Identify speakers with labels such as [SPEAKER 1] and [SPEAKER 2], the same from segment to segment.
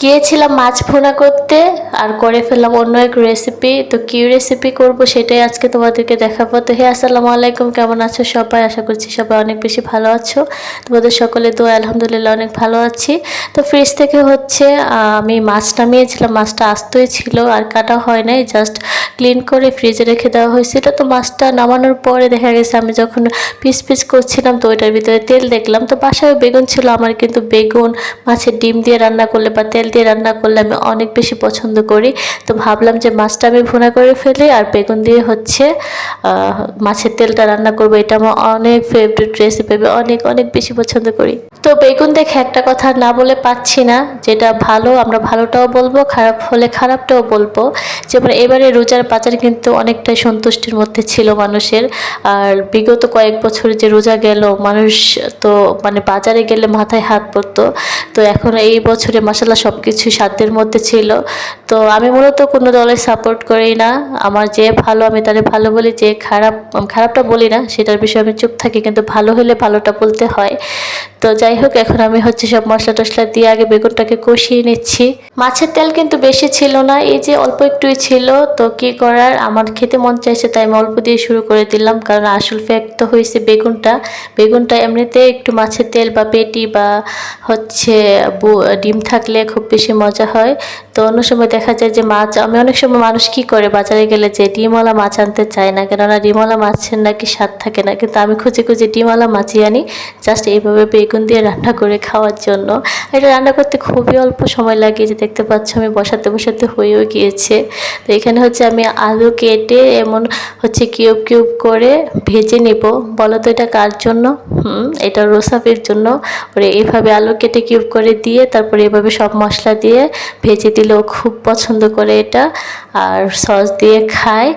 [SPEAKER 1] গিয়েছিলাম মাছ ফোনা করতে আর করে ফেললাম অন্য এক রেসিপি তো কী রেসিপি করব সেটাই আজকে তোমাদেরকে দেখাবো। তো হে, আসসালামু আলাইকুম, কেমন আছো সবাই? আশা করছি সবাই অনেক বেশি ভালো আছো। তোমাদের সকলে তো আলহামদুলিল্লাহ, অনেক ভালো আছি। তো ফ্রিজ থেকে হচ্ছে আমি মাছ নামিয়েছিলাম। মাছটা আসতেই ছিল আর কাটা হয় নাই জাস্ট ক্লিন করে ফ্রিজে রেখে দেওয়া হয়েছিল তো মাছটা নামানোর পরে দেখা গেছে, আমি যখন পিস পিস করছিলাম, তো ওইটার ভিতরে তেল দেখলাম। তো বাসায় বেগুন ছিল, আমার কিন্তু বেগুন, মাছের ডিম দিয়ে রান্না করলে বা তেল দিয়ে রান্না করলে আমি অনেক বেশি পছন্দ করি। তো ভাবলাম যে মাছটা আমি ভুনা করে ফেলি আর বেগুন দিয়ে হচ্ছে মাছের তেলটা রান্না করব। এটা আমার অনেক ফেভারিট রেসিপি অনেক অনেক বেশি পছন্দ করি। তো বেগুন দেখে একটা কথা না বলে পাচ্ছি না, যেটা ভালো, আমরা ভালোটাও বলব, খারাপ হলে খারাপটাও বলব। যেমন এবারে রোজার বাজার কিন্তু অনেকটাই সন্তুষ্টির মধ্যে ছিল মানুষের। আর বিগত কয়েক বছর যে রোজা গেল, মানুষ তো মানে বাজারে গেলে মাথায় হাত পড়তো। তো এখন এই বছরে মশালা সব কিছু সাধ্যের মধ্যে ছিল। তো আমি মূলত কোনো দলের সাপোর্ট করি না। আমার যে ভালো, আমি তাদের ভালো বলি, যে খারাপ, খারাপটা বলি না, সেটার বিষয়ে আমি চুপ থাকি, কিন্তু ভালো হলে ভালোটা বলতে হয়। তো যাই হোক, এখন আমি হচ্ছে সব মশলা টশলা দিয়ে আগে বেগুনটাকে কষিয়ে নিচ্ছি। মাছের তেল কিন্তু বেশি ছিল না, এই যে অল্প একটুই ছিল। তো কি করার? আমার খেতে মন চাইছে, তাই আমি অল্প দিয়ে শুরু করে দিলাম, কারণ আসল ফ্যাক্ট তো হয়েছে বেগুনটা। বেগুনটা এমনিতে একটু মাছের তেল বা পেটি বা হচ্ছে ডিম থাকলে খুব বেশি মজা হয়। তো অন্য সময় দেখা যায় যে মাছ, আমি অনেক সময় মানুষ কি করে? বাজারে গেলে যে ডিমওয়ালা মাছ আনতে চায় না, কেননা ডিমওয়ালা মাছের নাকি স্বাদ থাকে না। কিন্তু আমি খুঁজে খুঁজে ডিমওয়ালা মাছই আনি জাস্ট এইভাবে বেগুন দিয়ে রান্না করে খাওয়ার জন্য। এটা রান্না করতে খুবই অল্প সময় লাগে, যে দেখতে পাচ্ছ আমি বসাতে বসাতে হয়েও গিয়েছে। তো এখানে হচ্ছে আমি আলু কেটে এমন হচ্ছে কিউব কিউব করে ভেজে নেব। বলো তো এটা কার জন্য? হুম, এটা রোসাফির জন্য। ওরে এইভাবে আলু কেটে কিউব করে দিয়ে, তারপরে এভাবে সব মশলা দিয়ে ভেজে দিলেও খুব পছন্দ করে এটা। আর সস দিয়ে খায়।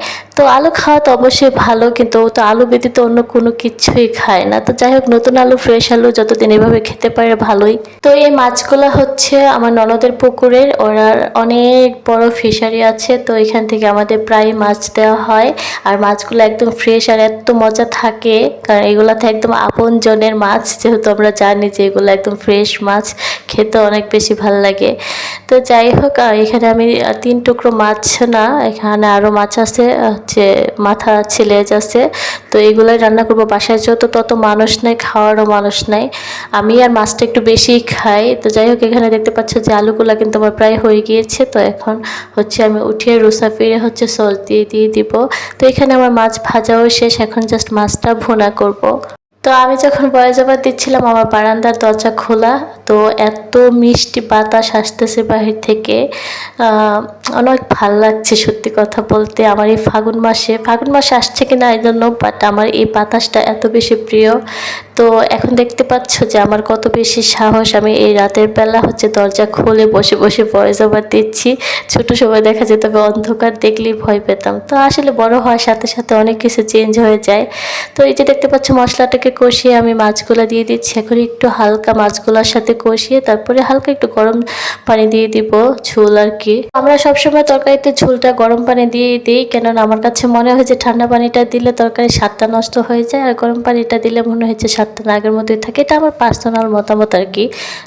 [SPEAKER 1] তো আলু খাওয়া তো অবশ্যই ভালো, কিন্তু ও তো আলু ব্যতীত অন্য কোনো কিছুই খায় না। তো যাই হোক, নতুন আলু ফ্রেশ আলু যতদিন এভাবে খেতে পারে ভালোই। তো এই মাছগুলো হচ্ছে আমার ননদের পুকুরের, ওরা অনেক বড় ফিশারি আছে, তো এখান থেকে আমাদের প্রায় মাছ দেওয়া হয়। আর মাছগুলো একদম ফ্রেশ আর এত মজা থাকে, কারণ এগুলাতে একদম আপন জনের মাছ, যেহেতু আমরা জানি যে এগুলো একদম ফ্রেশ মাছ, খেতে অনেক বেশি ভালো লাগে। তো যাই হোক এখানে আমি তিন টুকরো মাছ না, এখানে আরও মাছ আছে হচ্ছে মাথা আছে যাচ্ছে, তো এগুলোই রান্না করব বাসায়। যত তত মানুষ নাই, খাওয়ারও মানুষ নাই, আমি আর মাছটা একটু বেশি খাই। তো যাই হোক, এখানে দেখতে পাচ্ছ যে আলুগুলা কিন্তু আমার প্রায় হয়ে গিয়েছে। তো এখন হচ্ছে আমি উঠিয়ে রুসা ফিরে হচ্ছে সল দিয়ে দিয়ে দিব। তো এখানে আমার মাছ ভাজাও শেষ, এখন জাস্ট মাছটা ভুনা করব। তো আমি যখন বয়জাবাদ দিচ্ছিলাম, আমার বারান্দার দরজা খোলা। তো এত মিষ্টি বাতাস আসতেছে বাহির থেকে অনেক ভালো লাগছে সত্যি কথা বলতে। আমার এই ফাগুন মাসে ফাগুন মাসে আসছে কি না এই জন্য বাট আমার এই বাতাসটা এত বেশি প্রিয়। তো এখন দেখতে পাচ্ছ যে আমার কত বেশি সাহস, আমি এই রাতের বেলা হচ্ছে দরজা খুলে বসে বসে ভয়েস দিচ্ছি। ছোট সময় দেখা যেত তবে অন্ধকার, দেখলেই ভয় পেতাম। তো আসলে বড় হওয়ার সাথে সাথে অনেক কিছু চেঞ্জ হয়ে যায়। তো এই যে দেখতে পাচ্ছ মশলাটাকে কষিয়ে আমি মাছগুলো দিয়ে দিচ্ছি। এখন একটু হালকা মাছগুলোর সাথে কষিয়ে তারপরে হালকা একটু গরম পানি দিয়ে দিব ঝোল আর কি। আমরা সবসময় তরকারিতে ঝোলটা গরম পানি দিয়ে দিই, কেননা আমার কাছে মনে হয় যে ঠান্ডা পানিটা দিলে তরকারির স্বাদটা নষ্ট হয়ে যায়, আর গরম পানিটা দিলে মনে হচ্ছে স্বাদটা আগের মতোই থাকে। এটা আমার পার্সোনাল মতামত আর কি,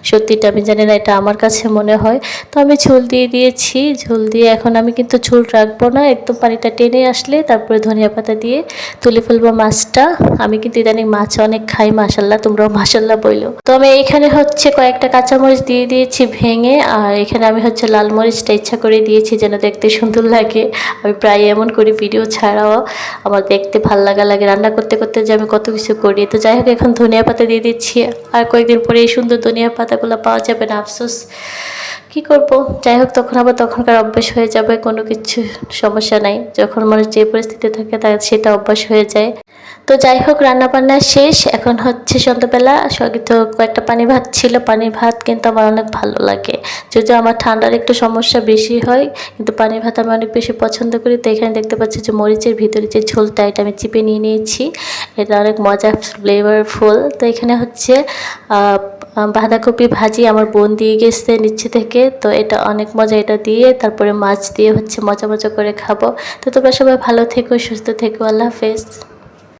[SPEAKER 1] সত্যিটা আমি জানি না, এটা আমার কাছে মনে হয়। তো আমি ঝোল দিয়ে দিয়েছি, ঝোল দিয়ে এখন আমি কিন্তু ঝোল রাখব না, একদম পানিটা টেনে আসলে তারপরে ধনিয়া পাতা দিয়ে তুলে ফেলব মাছটা। আমি কিন্তু ইদানিং মাছ অনেক খাই মাসাল্লাহ তোমরাও মাসাল্লাহ বইলো। তো আমি এখানে হচ্ছে কয়েকটা কাঁচামরিচ দিয়ে দিয়েছি ভেঙে, আর এখানে আমি হচ্ছে লাল মরিচটা ইচ্ছা করে দিয়েছি যেন দেখতে সুন্দর লাগে। আমি প্রায় এমন করি ভিডিও ছাড়াও আমার দেখতে ভালো লাগা লাগে। রান্না করতে করতে যে আমি কত কিছু করি। তো যাই হোক, এখন ধনিয়া পাতা দিয়ে দিচ্ছি। আর কয়েকদিন পরে এই সুন্দর ধনিয়া পাতাগুলো পাওয়া যাবে না, আফসোস। কি করব? যাই হোক তখন আবার তখনকার অভ্যাস হয়ে যাবে, কোনো কিছু সমস্যা নাই। যখন মানুষ যে পরিস্থিতি থাকে তার সেটা অভ্যাস হয়ে যায়। তো যাই হোক রান্না বান্না শেষ। এখন হচ্ছে সন্ধ্যাবেলা। তো কয়েকটা পানি ভাত ছিল। পানি ভাত কিন্তু আমার অনেক ভালো লাগে। যদিও আমার ঠান্ডার একটু সমস্যা বেশি হয়, কিন্তু পানি ভাত আমি অনেক বেশি পছন্দ করি। তো এখানে দেখতে পাচ্ছি যে মরিচের ভিতরে যে ঝোলটা, এটা আমি চিপে নিয়ে নিয়েছি। এটা অনেক মজা ফ্লেভারফুল তো এখানে হচ্ছে বাঁধাকপি ভাজি আমার বোন দিয়ে গেছে নিচে থেকে, তো এটা অনেক মজা এটা দিয়ে, তারপরে মাছ দিয়ে হচ্ছে মজা মজা করে খাব। তো তোমরা সবাই ভালো থেকো, সুস্থ থেকো, আল্লাহ হাফেজ।